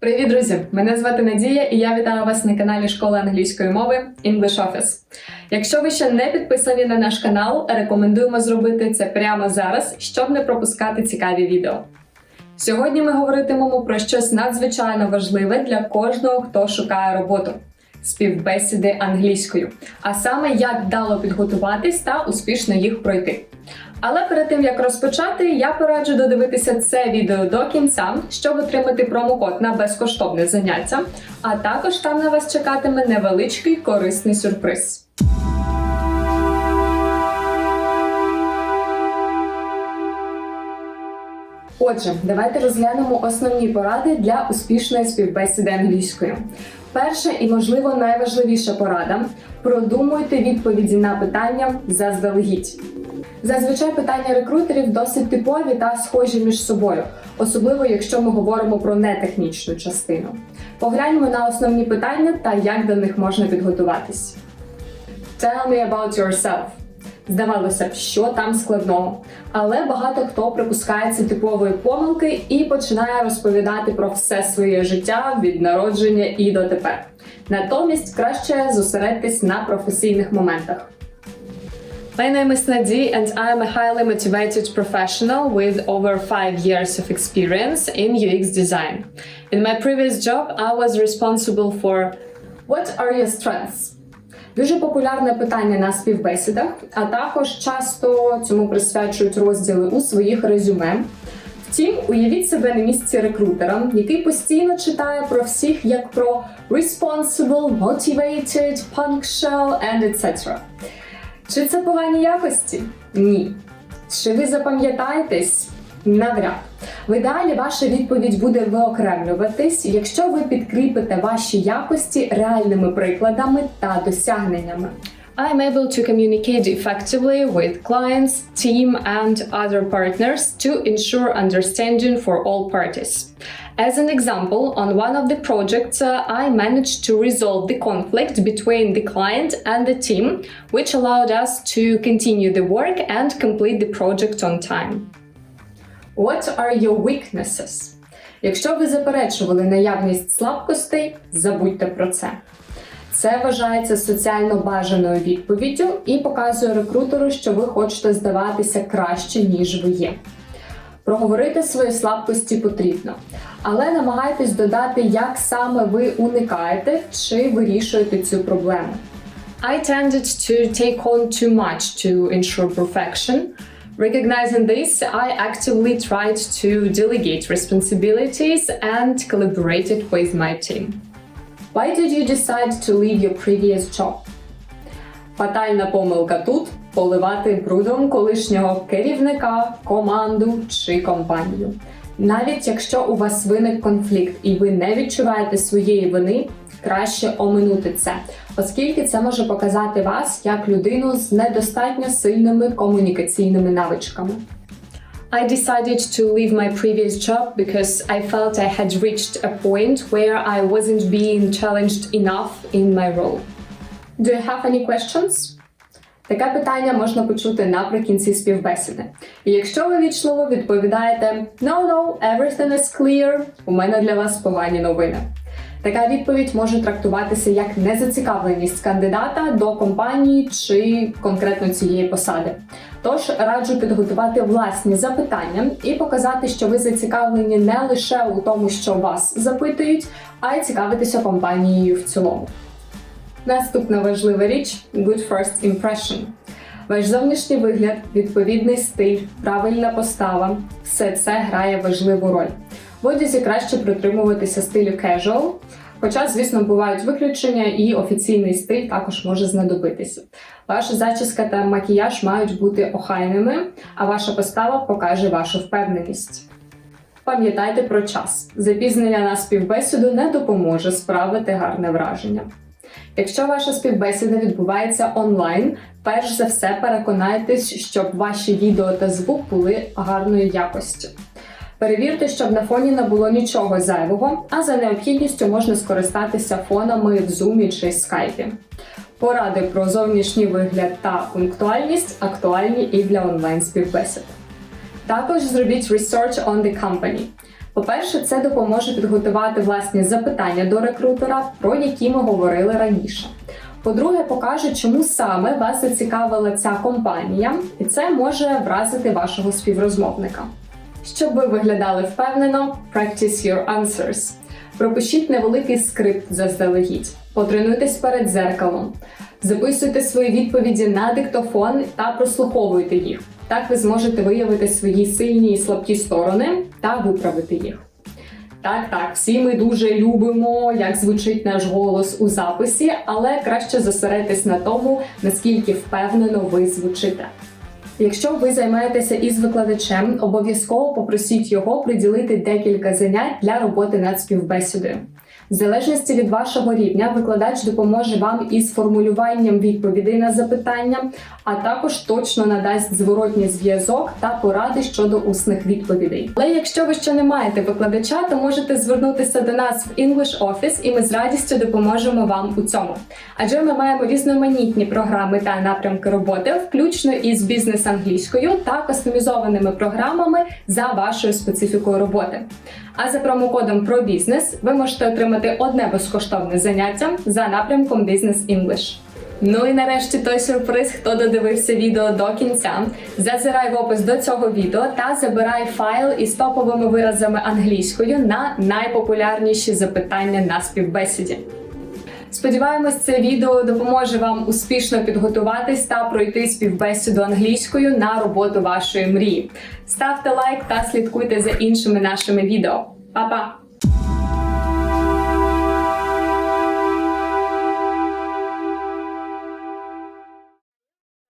Привіт, друзі! Мене звати Надія, і я вітаю вас на каналі Школи англійської мови English Office. Якщо ви ще не підписані на наш канал, рекомендуємо зробити це прямо зараз, щоб не пропускати цікаві відео. Сьогодні ми говоритимемо про щось надзвичайно важливе для кожного, хто шукає роботу співбесіди англійською, а саме як вдало підготуватись та успішно їх пройти. Але перед тим як розпочати, я пораджу додивитися це відео до кінця, щоб отримати промокод на безкоштовне заняття. А також там на вас чекатиме невеличкий корисний сюрприз. Отже, давайте розглянемо основні поради для успішної співбесіди англійською. Перша і, можливо, найважливіша порада продумуйте відповіді на питання заздалегідь. Зазвичай питання рекрутерів досить типові та схожі між собою, особливо якщо ми говоримо про нетехнічну частину. Погляньмо на основні питання та як до них можна підготуватись. Tell me about yourself. Здавалося б, що там складного. Але багато хто припускається типової помилки і починає розповідати про все своє життя від народження і до тепер. Натомість краще зосередьтесь на професійних моментах. My name is Nadi and I am a highly motivated professional with over five years of experience in UX design. In my previous job, I was responsible for What are your strengths? Дуже популярне питання на співбесідах, а також часто цьому присвячують розділи у своїх резюме. Втім, уявіть себе на місці рекрутера, який постійно читає про всіх як про responsible, motivated, punctual and etc. Чи це погані якості? Ні. Чи ви запам'ятаєтесь? Навряд. В ідеалі ваша відповідь буде виокремлюватись, якщо ви підкріпите ваші якості реальними прикладами та досягненнями. I'm able to communicate effectively with clients, team, and other partners to ensure understanding for all parties. As an example, on one of the projects, uh, I managed to resolve the conflict between the client and the team, which allowed us to continue the work and complete the project on time. What are your weaknesses? Якщо ви заперечували наявність слабкостей, забудьте про це. Це вважається соціально бажаною відповіддю і показує рекрутеру, що ви хочете здаватися краще, ніж ви є. Проговорити свої слабкості потрібно, але намагайтесь додати, як саме ви уникаєте чи вирішуєте цю проблему. I tended to take on too much to ensure perfection. Recognizing this, I actively tried to delegate responsibilities and collaborated with my team. Why did you decide to leave your previous job? Фатальна помилка тут поливати брудом колишнього керівника, команду чи компанію. Навіть якщо у вас виник конфлікт і ви не відчуваєте своєї вини, краще оминути це, оскільки це може показати вас як людину з недостатньо сильними комунікаційними навичками. I decided to leave my previous job because I felt I had reached a point where I wasn't being challenged enough in my role. Do you have any questions? Таке питання можна почути наприкінці співбесіди. І якщо ви вічливо відповідаєте No, no, everything is clear, у мене для вас погані новини. Така відповідь може трактуватися як незацікавленість кандидата до компанії чи конкретно цієї посади. Тож раджу підготувати власні запитання і показати, що ви зацікавлені не лише у тому, що вас запитують, а й цікавитися компанією в цілому. Наступна важлива річ good first impression. Ваш зовнішній вигляд, відповідний стиль, правильна постава все це грає важливу роль. В одязі краще притримуватися стилю casual, хоча, звісно, бувають виключення, і офіційний стиль також може знадобитися. Ваша зачіска та макіяж мають бути охайними, а ваша постава покаже вашу впевненість. Пам'ятайте про час. Запізнення на співбесіду не допоможе справити гарне враження. Якщо ваша співбесіда відбувається онлайн, перш за все переконайтесь, щоб ваші відео та звук були гарної якості. Перевірте, щоб на фоні не було нічого зайвого, а за необхідністю можна скористатися фонами в Zoom чи Skype. Поради про зовнішній вигляд та пунктуальність актуальні і для онлайн співбесід. Також зробіть research on the company. По-перше, це допоможе підготувати власні запитання до рекрутера, про які ми говорили раніше. По-друге, покаже, чому саме вас зацікавила ця компанія, і це може вразити вашого співрозмовника. Щоб ви виглядали впевнено, practice your answers. Пропишіть невеликий скрипт заздалегідь, потренуйтесь перед зеркалом, записуйте свої відповіді на диктофон та прослуховуйте їх. Так ви зможете виявити свої сильні і слабкі сторони та виправити їх. Так, так, всі ми дуже любимо, як звучить наш голос у записі, але краще зосередитись на тому, наскільки впевнено ви звучите. Якщо ви займаєтеся із викладачем, обов'язково попросіть його приділити декілька занять для роботи над співбесідою. В залежності від вашого рівня, викладач допоможе вам із формулюванням відповідей на запитання, а також точно надасть зворотній зв'язок та поради щодо усних відповідей. Але якщо ви ще не маєте викладача, то можете звернутися до нас в English Office, і ми з радістю допоможемо вам у цьому. Адже ми маємо різноманітні програми та напрямки роботи, включно із бізнес англійською та кастомізованими програмами за вашою специфікою роботи. А за промокодом про бізнес ви можете отримати одне безкоштовне заняття за напрямком Business English. Ну і нарешті той сюрприз, хто додивився відео до кінця. Зазирай в опис до цього відео та забирай файл із топовими виразами англійською на найпопулярніші запитання на співбесіді. Сподіваємось, це відео допоможе вам успішно підготуватись та пройти співбесіду англійською на роботу вашої мрії. Ставте лайк та слідкуйте за іншими нашими відео. Па-па!